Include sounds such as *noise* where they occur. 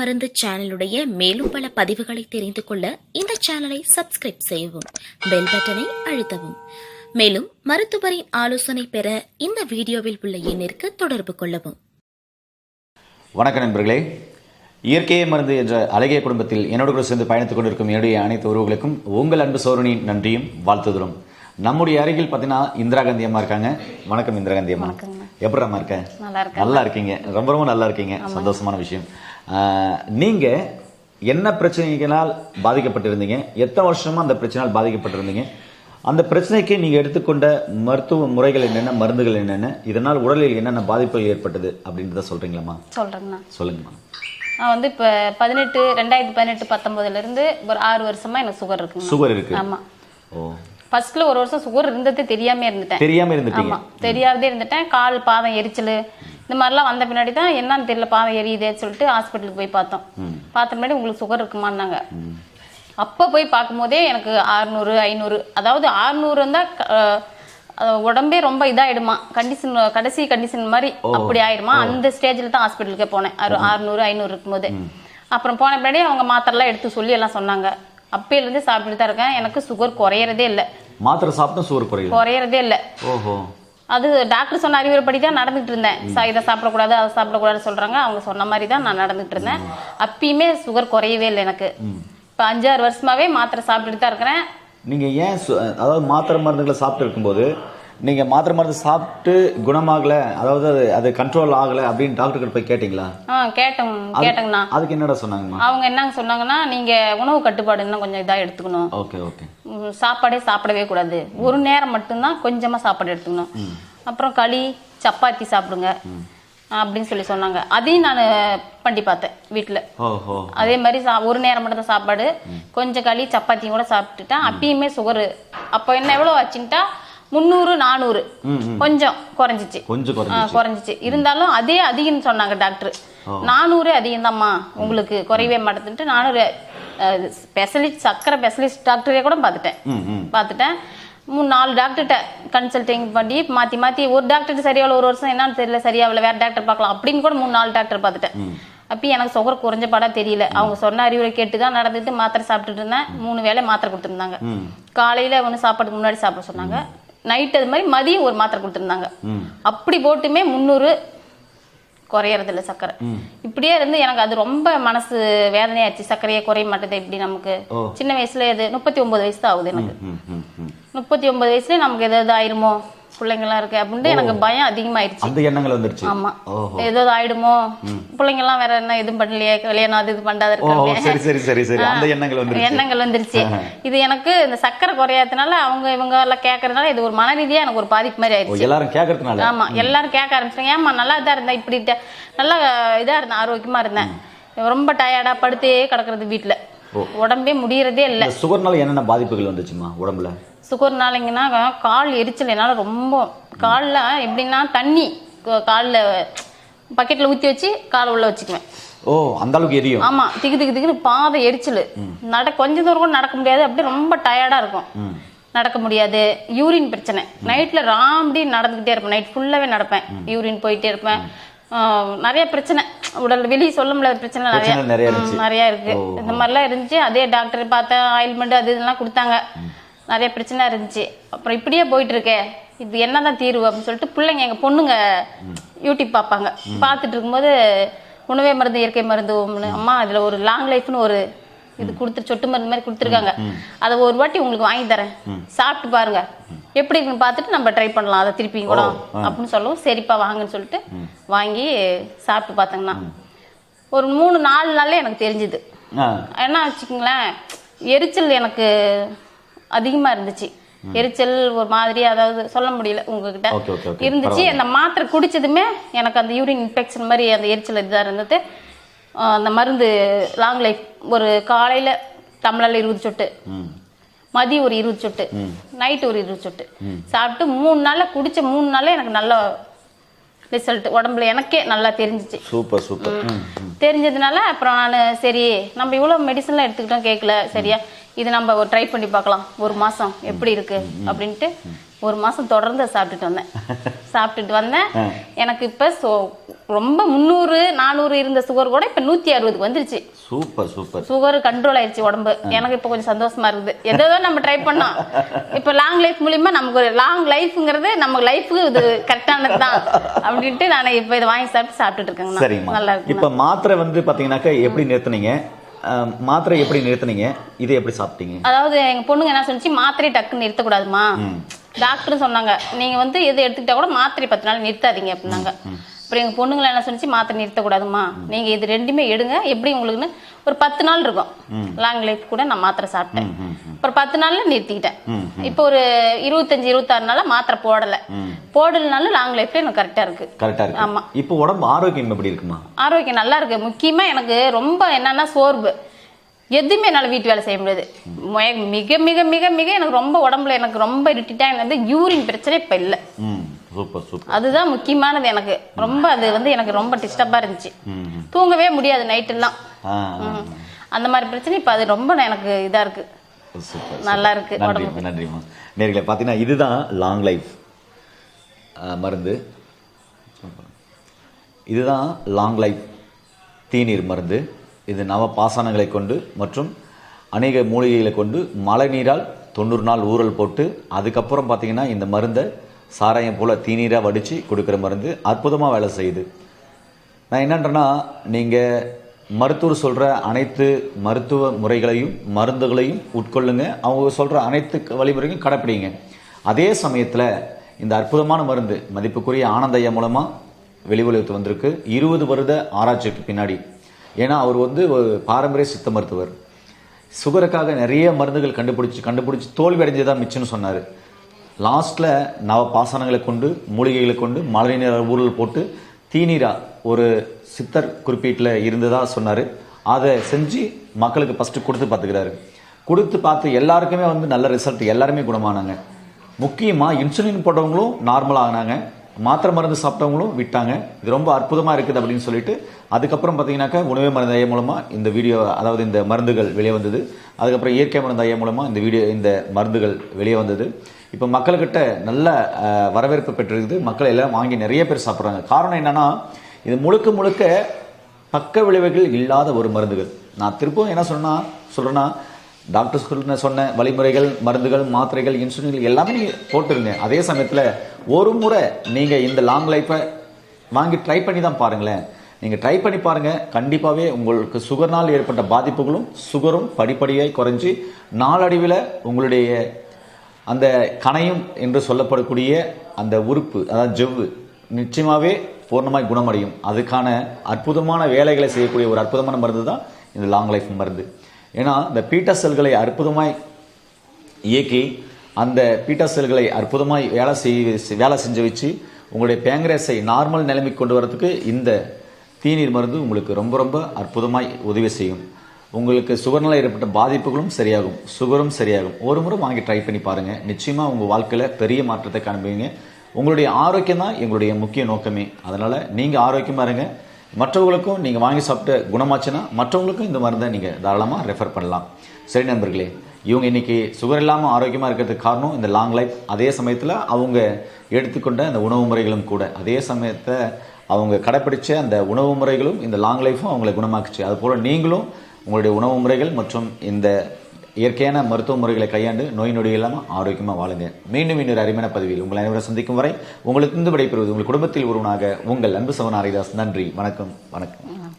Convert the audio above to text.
மருந்து சேனலுடைய மேலும் பல பதிவுகளை தெரிந்து கொள்ள இந்த சேனலை சப்ஸ்கிரைப் செய்யவும் பெல் பட்டனை அழுத்தவும். மேலும் மருத்துவரின் ஆலோசனை பெற இந்த வீடியோவில் உள்ள எண்ணிற்கு தொடர்பு கொள்ளவும். வணக்கம் நண்பர்களே. இயற்கையே மருந்து என்ற அழகிய குடும்பத்தில் என்னோடு கூட சேர்ந்து பயணித்துக் கொண்டிருக்கும் என்னுடைய அனைத்து உறவுகளுக்கும் உங்கள் அன்பு சோழனின் நன்றியும் வாழ்த்துதலும். நம்முடைய அருகில் பார்த்தீங்கன்னா இந்திரா காந்தி அம்மா இருக்காங்க. வணக்கம் இந்திரா காந்தி அம்மா. எப்படி அம்மா இருக்க. நல்லா இருக்கீங்க. ரொம்ப ரொம்ப நல்லா இருக்கீங்க. சந்தோஷமான விஷயம். நீங்க என்ன பிரச்சனைகளால் பாதிக்கப்பட்டிருந்தீங்க? எத்தனை வருஷமா அந்த பிரச்சனையால் பாதிக்கப்பட்டிருந்தீங்க? அந்த பிரச்சனைக்கு நீங்க எடுத்துக்கொண்ட மருத்துவ முறைகள் என்னென்ன மருந்துகள் என்னென்ன இதனால் உடலில் என்னென்ன பாதிப்புகள் ஏற்பட்டது அப்படின்றத சொல்றீங்களாம்மா? சொல்றேங்கண்ணா. சொல்லுங்கம்மா. நான் வந்து இப்போ பதினெட்டு ரெண்டாயிரத்தி பதினெட்டு பத்தொன்பதுல இருந்து ஒரு ஆறு வருஷமா எனக்கு சுகர் இருக்குங்க சுகர் இருக்கு. ஆமா. ஓ. ஃபர்ஸ்ட்ல ஒரு வருஷம் சுகர் இருந்ததே தெரியாம இருந்துட்டேன். தெரியாம இருந்துட்டீங்க. ஆமா. தெரியாதே இருந்துட்டேன். கால் பாதம் எரிச்சல் இந்த மாதிரிலாம் வந்த பின்னாடி தான் என்னன்னு தெரியல பாதம் எரியுதேன்னு சொல்லிட்டு ஹாஸ்பிட்டலுக்கு போய் பார்த்தோம். பார்த்த முன்னாடி உங்களுக்கு சுகர் இருக்குமான்னாங்க. அப்போ போய் பார்க்கும்போதே எனக்கு ஆறுநூறு ஐநூறு அதாவது ஆறுநூறு இருந்தால் உடம்பே ரொம்ப இதாயிடுமா? கண்டிஷன் கடைசி கண்டிஷன் மாதிரி அப்படி ஆயிடுமா அந்த ஸ்டேஜில் தான் ஹாஸ்பிட்டலுக்கே போனேன். ஆறு ஆறுநூறு ஐநூறு இருக்கும்போது. அப்புறம் போன பின்னாடி அவங்க மாத்திரைலாம் எடுத்து சொல்லி எல்லாம் சொன்னாங்க. அப்பையிலேருந்து சாப்பிட்டுட்டு தான் இருக்கேன். எனக்கு சுகர் குறையறதே இல்லை. மாத்திரை சாப்பிட்டா சுகர் குறையுது. குறையறதே இல்லை. ஓஹோ. அது டாக்டர் சொன்ன அறிவுரைப்படி தான் நடந்துட்டு இருந்தேன் சா இதை சாப்பிடக்கூடாது அதை சாப்பிடக்கூடாது சொல்றாங்க. அவங்க சொன்ன மாதிரி தான் நான் நடந்துட்டு இருந்தேன். அப்பயுமே சுகர் குறையவே இல்லை எனக்கு. இப்போ அஞ்சாறு வருஷமாவே மாத்திரை சாப்பிட்டுட்டு தான் இருக்கிறேன். நீங்க ஏன் அதாவது மாத்திரை மருந்துகளை சாப்பிட்டு இருக்கும்போது நீங்க மாத்திரை மருந்து சாப்பிட்டு குணமாகல அதாவது அது அது கண்ட்ரோல் ஆகல அப்படின்னு டாக்டர் கிட்ட போய் கேட்டீங்களா? ஆ கேட்டேன் கேட்டேங்கண்ணா. அதுக்கு என்னடா சொன்னாங்கம்மா? அவங்க என்னங்க சொன்னாங்கன்னா நீங்க உணவு கட்டுப்பாடு இன்னும் கொஞ்சம் இதா எடுத்துக்கணும். Okay okay. ம், சாப்பாடே சாப்பிடவே கூடாது. ஒரு நேரம் மட்டும்தான் கொஞ்சமா சாப்பாடு எடுத்துக்கணும். அப்புறம் களி சப்பாத்தி சாப்பிடுங்க. அப்படின்னு சொல்லி சொன்னாங்க. அதையும் நான் பண்ணி பார்த்தேன் வீட்டில் ஓஹோ. அதே மாதிரி சா- ஒரு நேரம் மட்டும் தான் சாப்பாடு கொஞ்சம் களி சப்பாத்தியும் கூட சாப்பிட்டுட்டேன். அப்பயுமே சுகர் அப்போ என்ன எவ்வளோ வச்சுக்கிட்டா முந்நூறு நானூறு. கொஞ்சம் குறைஞ்சிச்சு. கொஞ்சம் குறைஞ்சிச்சு. இருந்தாலும் அதே அதிகம்னு சொன்னாங்க டாக்டர் நானூறு அதிகம்தாம்மா. உங்களுக்கு குறையவே மாட்டேதுன்ட்டு நானூறு ஸ்பெஷலிஸ்ட் சக்கரை ஸ்பெஷலிஸ்ட் டாக்டரே கூட பார்த்துட்டேன். பார்த்துட்டேன். மூணு நாலு டாக்டர்கிட்ட கன்சல்டிங் பண்ணி மாற்றி மாற்றி ஒரு டாக்டர் சரியாகல ஒரு வருஷம் என்னன்னு தெரியல சரியாகல வேற டாக்டர் பார்க்கலாம் அப்படின்னு கூட மூணு நாலு டாக்டர் பார்த்துட்டேன். அப்பயும் எனக்கு சுகர் குறைஞ்ச பாடா தெரியல அவங்க சொன்ன அறிவுரை கேட்டு தான் நடந்துட்டு மாத்திரை சாப்பிட்டுட்டு இருந்தேன். மூணு வேளை மாத்திரை கொடுத்துருந்தாங்க. காலையில ஒன்று சாப்பாட்டுக்கு முன்னாடி சாப்பிட சொன்னாங்க. நைட் அது மாதிரி மதியம் ஒரு மாத்திரை கொடுத்துருந்தாங்க. அப்படி போட்டுமே முந்நூறு குறையறது இல்லை சர்க்கரை இப்படியே இருந்து எனக்கு அது ரொம்ப மனசு வேதனையாச்சு. சர்க்கரையே குறைய மாட்டேது இப்படி நமக்கு. சின்ன வயசுல இது முப்பத்தி ஒன்பது வயசு தான் ஆகுது எனக்கு. முப்பத்தி ஒன்பது வயசுல நமக்கு ஏதாவது ஆயிருமோ? பிள்ளைங்களாம் இருக்கு அப்படின்ட்டு எனக்கு பயம் அதிகமாயிருச்சு. அந்த எண்ணங்கள் வந்துருச்சு. ஆமா. ஏதாவது ஆயிடுமோ? பிள்ளைங்க எல்லாம் வேற என்ன எதுவும் பண்ணலையே கல்யாணம் அது இது பண்ணாத சரி சரி சரி சரி. அந்த எண்ணங்கள் வந்துருச்சு. எண்ணங்கள் வந்துருச்சு. இது எனக்கு இந்த சக்கரை குறையாதனால அவங்க இவங்க எல்லாம் கேட்கறதுனால இது ஒரு மனரீதியா எனக்கு ஒரு பாதிப்பு மாதிரி ஆயிடுச்சு எல்லாரும் கேட்கறதுனால ஆமா எல்லாரும் கேட்க ஆரம்பிச்சிட்டாங்க. ஏமா நல்லா இதா இருந்தா இப்படி நல்லா இதா இருந்தேன் ஆரோக்கியமா இருந்தேன். ரொம்ப டயர்டா படுத்தே கிடக்குறது வீட்டுல உடம்பே முடியறதே இல்ல. சுகர்னால என்னென்ன பாதிப்புகள் வந்துச்சுமா உடம்புல? சுகர்னாலங்கன்னா கால் எரிச்சல் என்னால ரொம்ப கால்ல எப்படின்னா தண்ணி கால்ல பக்கெட்ல ஊத்தி வச்சு கால் உள்ள வச்சுக்குவேன். ஓ அந்த அளவுக்கு எரியும்? ஆமா திக்கு திக்கு திக்குன்னு பாதை எரிச்சல். நட கொஞ்ச தூரம் கூட நடக்க முடியாது அப்படியே ரொம்ப டயர்டா இருக்கும். நடக்க முடியாது. யூரின் பிரச்சனை. நைட்ல ராம்படி நடந்துகிட்டே இருப்பேன். நைட் ஃபுல்லாவே நடப்பேன். யூரின் போயிட்டே இருப்பேன். நிறைய பிரச்சனை. உடல் வெளியே சொல்ல முடியாத பிரச்சனை நிறைய நிறைய இருக்கு. இந்த மாதிரிலாம் இருந்துச்சு. அதே டாக்டர் பார்த்தேன் ஆயில்மெண்ட் அது இதெல்லாம் கொடுத்தாங்க. நிறைய பிரச்சனை இருந்துச்சு. அப்புறம் இப்படியே போயிட்டு இருக்கே இது என்னதான் தீர்வு அப்படின்னு சொல்லிட்டு பிள்ளைங்க எங்க பொண்ணுங்க யூடியூப் பார்ப்பாங்க. பார்த்துட்டு இருக்கும்போது உணவே மருந்து இயற்கை மருந்து. அம்மா இதுல ஒரு லாங் லைஃப்னு ஒரு இது கொடுத்து சொட்டு மருந்து மாதிரி கொடுத்துருக்காங்க. அதை ஒரு வாட்டி உங்களுக்கு வாங்கி தரேன். சாப்பிட்டு பாருங்க. எப்படி இருக்குன்னு பார்த்துட்டு நம்ம ட்ரை பண்ணலாம். அதை திருப்பி கூட அப்படின்னு சொல்லவும். சரிப்பா வாங்கன்னு சொல்லிட்டு வாங்கி சாப்பிட்டு பார்த்தேங்கண்ணா ஒரு மூணு நாலு நாள்ல எனக்கு தெரிஞ்சுது. என்ன வச்சுக்கோங்களேன் எரிச்சல் எனக்கு அதிகமா இருந்துச்சு. எரிச்சல் ஒரு மாதிரி அதாவது சொல்ல முடியல உங்ககிட்ட. இருந்துச்சு அந்த மாத்திரை குடிச்சதுமே எனக்கு அந்த யூரின் இன்ஃபெக்ஷன் மாதிரி அந்த எரிச்சல் இதாக இருந்தது. அந்த மருந்து லாங் லைஃப் ஒரு காலையில டம்ளர்ல இருபது சொட்டு. மதியம் ஒரு இருபது சொட்டு. நைட் ஒரு இருபது சொட்டு. சாப்பிட்டு மூணு நாள்ல குடிச்ச மூணு நாள்ல எனக்கு நல்ல ரிசல்ட் உடம்புல எனக்கே நல்லா தெரிஞ்சிச்சு. Super super. தெரிஞ்சதுனால அப்புறம் நான் சரி நம்ம இவ்வளோ மெடிசன்லாம் எடுத்துக்கிட்டோம் கேட்கல சரியா? இது நம்ம ஒரு ட்ரை பண்ணி பார்க்கலாம். ஒரு மாதம் எப்படி இருக்கு? அப்படின்ட்டு ஒரு மாசம் தொடர்ந்து சாப்பிட்டுட்டு வந்தேன். *laughs* சாப்பிட்டுட்டு வந்தேன். எனக்கு இப்ப so ரொம்ப முந்நூறு நானூறு இருந்த சுகர் கூட இப்ப நூத்தி அறுபதுக்கு வந்துருச்சு. Super super. சுகர் கண்ட்ரோல் ஆயிடுச்சு உடம்பு. எனக்கு இப்ப கொஞ்சம் சந்தோஷமா இருக்குது. எதோ நம்ம ட்ரை பண்ணோம் இப்ப லாங் லைஃப் மூலியமா நமக்கு ஒரு லாங் லைஃப்ங்கிறது நம்ம லைஃபுக்கு இது கரெக்டானது தான் அப்படின்ட்டு நான் இப்ப இதை வாங்கி சாப்பிட்டு சாப்பிட்டுட்டு இருக்கேங்கண்ணா சரிம்மா. நல்லா இருக்கு இப்ப மாத்திரை வந்து பாத்தீங்கன்னாக்கா எப்படி நிறுத்துனீங்க? மாத்திரை எப்படி நிறுத்துனீங்க? இதை எப்படி சாப்பிட்டீங்க? அதாவது எங்க பொண்ணுங்க என்ன சொல்லிச்சு? மாத்திரை டக்குன்னு நிறுத்தக்கூடாதுமா டாக்டர் சொன்னாங்க நீங்க வந்து எது எடுத்துக்கிட்டா கூட மாத்திரை பத்து நாள் நிறுத்தாதீங்க அப்படின்னாங்க. அப்புறம் எங்க பொண்ணுங்களை என்ன சொல்லிச்சு மாத்திரை நிறுத்தக்கூடாதுமா நீங்க இது ரெண்டுமே எடுங்க. எப்படி உங்களுக்குன்னு ஒரு பத்து நாள் இருக்கும். லாங் லைஃப் கூட நான் மாத்திரை சாப்பிட்டேன். அப்புறம் பத்து நாள்ல நிறுத்திக்கிட்டேன். இப்போ ஒரு இருபத்தஞ்சு இருபத்தாறு நாளா மாத்திரை போடல. போடலனாலும் லாங் லைஃப்ல எனக்கு கரெக்டா இருக்கு. கரெக்டா இருக்கு. ஆமா. இப்போ உடம்பு ஆரோக்கியம் எப்படி இருக்குமா? ஆரோக்கியம் நல்லா இருக்கு. முக்கியமா எனக்கு ரொம்ப என்னன்னா சோர்வு. எதுவுமே என்னால் வீட்டு வேலை செய்ய முடியாது. மிக மிக மிக மிக எனக்கு ரொம்ப உடம்புல எனக்கு ரொம்ப இருட்டிட்டா எனக்கு வந்து யூரின் பிரச்சனை இப்ப இல்லை. சூப்பர் சூப்பர் அதுதான் முக்கியமானது எனக்கு. ரொம்ப அது வந்து எனக்கு ரொம்ப டிஸ்டர்பா இருந்துச்சு. தூங்கவே முடியாது நைட் எல்லாம். ஆ ம். அந்த மாதிரி பிரச்சனை இப்ப அது ரொம்ப எனக்கு இதா இருக்கு. சூப்பர் நல்லா இருக்கு நன்றிம்மா நேர்களை பார்த்தீங்கன்னா இதுதான் லாங் லைஃப் மருந்து. இதுதான் லாங் லைஃப் தீநீர் மருந்து. இது நவ பாசனங்களை கொண்டு மற்றும் அநேக மூலிகைகளை கொண்டு மழை நீரால் தொண்ணூறு நாள் ஊறல் போட்டு அதுக்கப்புறம் பார்த்தீங்கன்னா இந்த மருந்தை சாராயம் போல் தீநீராக வடித்து கொடுக்குற மருந்து அற்புதமாக வேலை செய்யுது. நான் என்னன்றேன்னா நீங்கள் மருத்துவர் சொல்கிற அனைத்து மருத்துவ முறைகளையும் மருந்துகளையும் உட்கொள்ளுங்க. அவங்க சொல்கிற அனைத்து வழிமுறையும் கடைப்பிடிங்க. அதே சமயத்தில் இந்த அற்புதமான மருந்து மதிப்புக்குரிய ஆனந்தையா மூலமாக வெளி உலகத்து வந்திருக்கு. இருபது வருட ஆராய்ச்சிக்கு பின்னாடி ஏன்னா அவர் வந்து ஒரு பாரம்பரிய சித்த மருத்துவர். சுகருக்காக நிறைய மருந்துகள் கண்டுபிடிச்சி கண்டுபிடிச்சி தோல்வி அடைஞ்சதான் மிச்சம்னு சொன்னார். லாஸ்ட்டில் நவ பாசனங்களை கொண்டு மூலிகைகளை கொண்டு மழை நீர் ஊழல் போட்டு தீநீரா ஒரு சித்தர் குறிப்பீட்டில் இருந்ததாக சொன்னார். அதை செஞ்சு மக்களுக்கு ஃபஸ்ட்டு கொடுத்து பார்த்துக்கிறாரு. கொடுத்து பார்த்து எல்லாருக்குமே வந்து நல்ல ரிசல்ட் எல்லாருமே குணமானாங்க. முக்கியமாக இன்சுலின் போட்டவங்களும் நார்மல் ஆனாங்க. மாத்திரை மருந்து சாப்பிட்டவங்களும் விட்டாங்க. இது ரொம்ப அற்புதமாக இருக்குது அப்படின்னு சொல்லிட்டு அதுக்கப்புறம் பார்த்தீங்கன்னாக்கா உணவே மருந்து ஐயா மூலமாக இந்த வீடியோ அதாவது இந்த மருந்துகள் வெளியே வந்தது. அதுக்கப்புறம் இயற்கை மருந்து ஐயா மூலமாக இந்த வீடியோ இந்த மருந்துகள் வெளியே வந்தது. இப்போ மக்கள்கிட்ட நல்ல வரவேற்பு பெற்றிருக்குது. மக்கள் எல்லாம் வாங்கி நிறைய பேர் சாப்பிட்றாங்க. காரணம் என்னென்னா இது முழுக்க முழுக்க பக்க விளைவுகள் இல்லாத ஒரு மருந்துகள். நான் திருப்பவும் என்ன சொன்னா சொல்கிறேன்னா டாக்டர் சொன்ன சொன்ன வழிமுறைகள் மருந்துகள் மாத்திரைகள் இன்சுலின்கள் எல்லாமே போட்டிருந்தேன். அதே சமயத்தில் ஒரு முறை நீங்கள் இந்த லாங் லைஃப்பை வாங்கி ட்ரை பண்ணி தான் பாருங்களேன். நீங்கள் ட்ரை பண்ணி பாருங்கள் கண்டிப்பாகவே உங்களுக்கு சுகர்னால் ஏற்பட்ட பாதிப்புகளும் சுகரும் படிப்படியாக குறைஞ்சி நாளடைவில் உங்களுடைய அந்த கணையும் என்று சொல்லப்படக்கூடிய அந்த உறுப்பு அதாவது ஜவ்வு நிச்சயமாகவே பூர்ணமாய் குணமடையும். அதுக்கான அற்புதமான வேலைகளை செய்யக்கூடிய ஒரு அற்புதமான மருந்து தான் இந்த லாங் லைஃப் மருந்து. ஏன்னா இந்த பீட்டா செல்களை அற்புதமாய் இயக்கி அந்த பீட்டா செல்களை அற்புதமாய் வேலை செய் வேலை செஞ்சு வச்சு உங்களுடைய பேங்கரேஸை நார்மல் நிலைமைக்கு கொண்டு வரதுக்கு இந்த தீநீர் மருந்து உங்களுக்கு ரொம்ப ரொம்ப அற்புதமாய் உதவி செய்யும். உங்களுக்கு சுகர்னால ஏற்பட்ட பாதிப்புகளும் சரியாகும். சுகரும் சரியாகும். ஒரு முறை வாங்கி ட்ரை பண்ணி பாருங்கள் நிச்சயமாக உங்கள் வாழ்க்கையில் பெரிய மாற்றத்தை காண்பீங்க. உங்களுடைய ஆரோக்கியம் தான் எங்களுடைய முக்கிய நோக்கமே. அதனால் நீங்கள் ஆரோக்கியமாக இருங்க. மற்றவங்களுக்கும் நீங்கள் வாங்கி சாப்பிட்டு குணமாச்சுன்னா மற்றவங்களுக்கும் இந்த மருந்தை நீங்கள் தாராளமாக ரெஃபர் பண்ணலாம். சரி நண்பர்களே இவங்க இன்னைக்கு சுகர் இல்லாமல் ஆரோக்கியமாக இருக்கிறதுக்கு காரணம் இந்த லாங் லைஃப் அதே சமயத்தில் அவங்க எடுத்துக்கொண்ட அந்த உணவு முறைகளும் கூட. அதே சமயத்தை அவங்க கடைப்பிடிச்ச அந்த உணவு முறைகளும் இந்த லாங் லைஃப்பும் அவங்களை குணமாக்குச்சு. அதுபோல் நீங்களும் உங்களுடைய உணவு முறைகள் மற்றும் இந்த இயற்கையான மருத்துவ முறைகளை கையாண்டு நோய் நொடி இல்லாமல் ஆரோக்கியமாக வாழுங்க. மீண்டும் இன்னொரு அருமையான பதிவில் உங்களை அனைவரும் சந்திக்கும் வரை உங்களுக்கு இருந்து விடைபெறுவது உங்கள் குடும்பத்தில் ஒருவனாக உங்கள் அன்பு சவன் ஹரிதாஸ். நன்றி. வணக்கம். வணக்கம்.